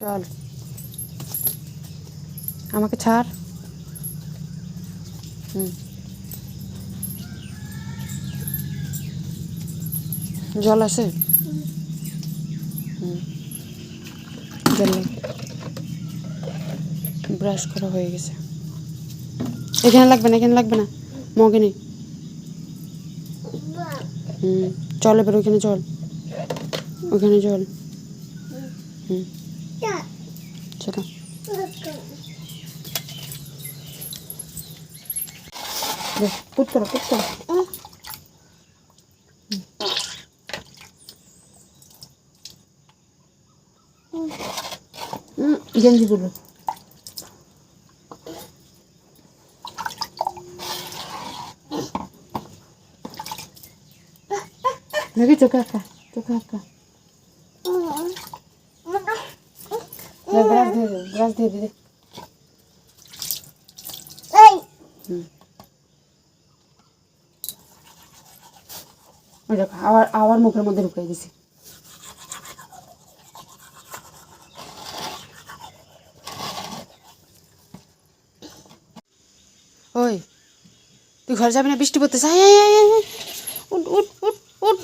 চল। আমাকে ছাড়। হুম। জল আছে হুম। ব্রাশ করা হয়ে গেছে। এখানে লাগবে না, এখানে লাগবে না। মগে নেই হুম, চল এবার ওইখানে চল। ওইখানে চল। হুম। চলো দে, পুট করো পুট করো হুম গেঞ্জিগুলো দেখি চোখে আঁকা চোখে আঁকা ব্রাশ দিয়ে দে ব্রাশ দিয়ে আবার আবার মুখের মধ্যে ঢুকিয়ে দিছি ওই, তুই ঘরে যাবি না? বৃষ্টি পড়তেছে। উঠ উঠ উঠ উঠ।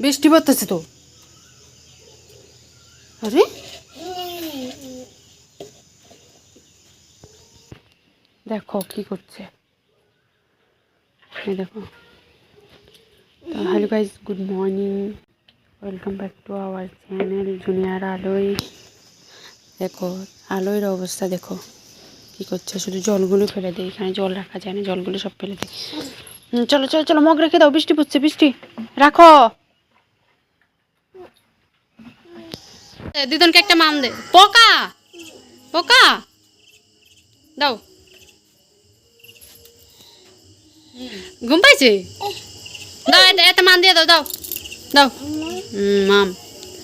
বৃষ্টি পড়তেছে তো। আরে? দেখো কি করছে। দেখো। Hello guys good morning welcome back to our channel junior আলোয় দেখো, আলোয়ের অবস্থা দেখো। কি করছে? শুধু জলগুলো ফেলে দেয়। এখানে জল রাখা যায় না, জলগুলো সব ফেলে দেয়। চলো চলো চলো, মগ রেখে দাও, বৃষ্টি পড়ছে, বৃষ্টি। রাখো। এ, দিদনকে একটা মাম দে। পোকা! পোকা! দাও। ঘুম পাইছে? দাও এটা একটা মান দিয়ে দাও দাও। দাও। মাম।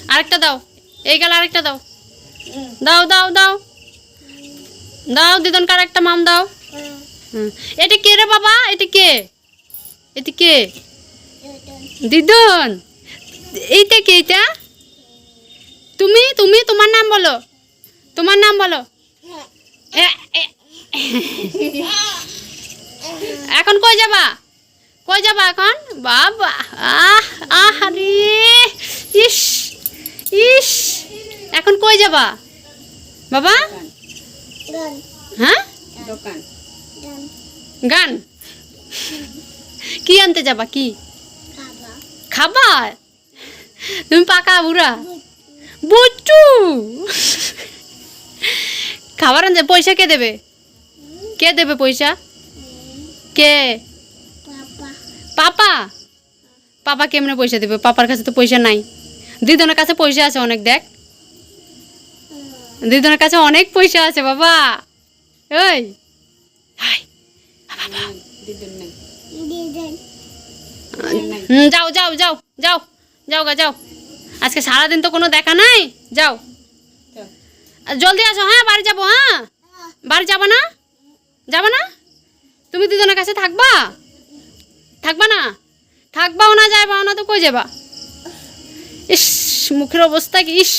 আরেকটা দাও। এই গেল আরেকটা দাও। দাও দাও দাও। দাও দিদনকে আরেকটা মাম দাও। হুম। এটা কে রে বাবা? এটা কে? এটা কে? দিদন এইটা কে এটা তুমি তুমি তোমার নাম বলো। তোমার নাম বলো। এখন কই যাবা? কই যাবা এখন? বাবা আহ আহ রে। ইস ইস। এখন কই যাবা? বাবা? হ্যাঁ? গান। কি আনতে যাবা কি? খাবার। তুমি পাকা বুড়া। বুট্টু খাবার আনতে পয়সা কে দেবে? কে দেবে পয়সা? কে? পাপা। পাপা কেমনে পয়সা দেবে? পাপার কাছে তো পয়সা নাই। দিদনের কাছে পয়সা আছে অনেক দেখ। দিদনের কাছে অনেক পয়সা আছে বাবা। ওই হাই হুম, যাও যাও যাও যাও। যাও গা যাও। আজকে সারাদিন তো কোনো দেখা নাই? যাও। জলদি আসো হ্যাঁ বাড়ি যাব হ্যাঁ? বাড়ি যাব না? যাব না? তুমি দুজনের কাছে থাকবা? থাকবা না? থাকবাও না যাইবাও না তো কই যাবা? ইস মুখের অবস্থা কি ইস।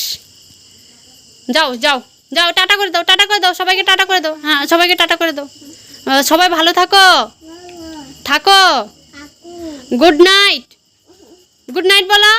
যাও যাও যাও টাটা করে দাও টাটা করে দাও সবাইকে টাটা করে দাও হ্যাঁ সবাইকে টাটা করে দাও। সবাই ভালো থাকো। থাকো। Good night. গুড নাইট বলো।